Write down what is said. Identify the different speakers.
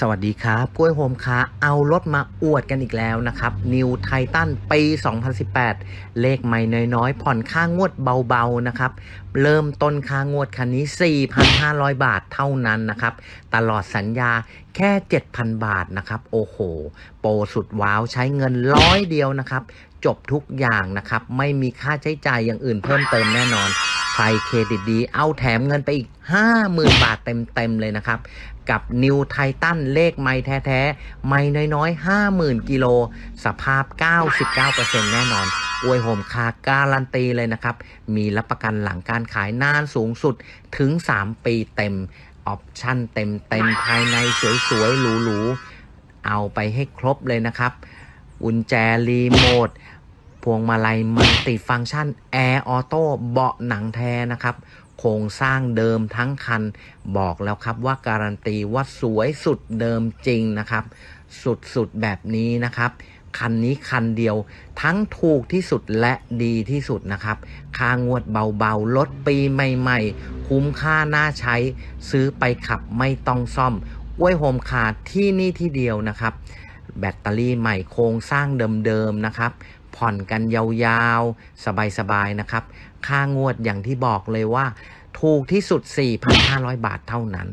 Speaker 1: สวัสดีครับ กล้วยโฮมค้าเอารถมาอวดกันอีกแล้วนะครับ New Titan ปี 2018 เลขไม่น้อยๆ ผ่อนค่างวดเบาๆนะครับ เริ่มต้นค่างวดคันนี้ 4,500 บาทเท่านั้นนะครับ ตลอดสัญญาแค่ 7,000 บาทนะครับ โอ้โห โปรสุดว้าวใช้เงินร้อยเดียวนะครับ จบทุกอย่างนะครับ ไม่มีค่าใช้จ่ายอย่างอื่นเพิ่มเติมแน่นอน ใครเครดิตดี เอาแถมเงินไปอีก 50,000 บาทเต็มๆเลยนะครับ กับ New Titan เลขไม่แท้ๆ ไม่น้อยๆ 50,000 กิโล สภาพ 99%แน่นอนอวยโฮมคาการันตีเลยนะครับ มีรับประกันหลังการขายนานสูงสุดถึง 3 ปีเต็ม ออปชั่นเต็มเต็มๆภายในสวยๆหรูๆ เอาไปให้ครบเลยนะครับกุญแจรีโมท พวงมาลัยมัลติฟังก์ชันแอร์ออโต้เบาะหนังแท้นะครับ โครงสร้างเดิมทั้งคัน บอกแล้วครับว่าการันตีว่าสวยสุดเดิมจริงนะครับ สุดๆแบบนี้นะครับคันนี้คันเดียวทั้งถูกที่สุดและดีที่สุดนะครับ ค่างวดเบาๆ ลดปีใหม่ๆ คุ้มค่าน่าใช้ ซื้อไปขับไม่ต้องซ่อมอ้วยโฮมคาร์ที่นี่ที่เดียวนะครับ แบตเตอรี่ใหม่โครงสร้างเดิมๆนะครับ ผ่อนกันยาวๆ สบายๆ นะครับ ค่างวดอย่างที่บอกเลยว่า ถูกที่สุด 4,500 บาทเท่านั้น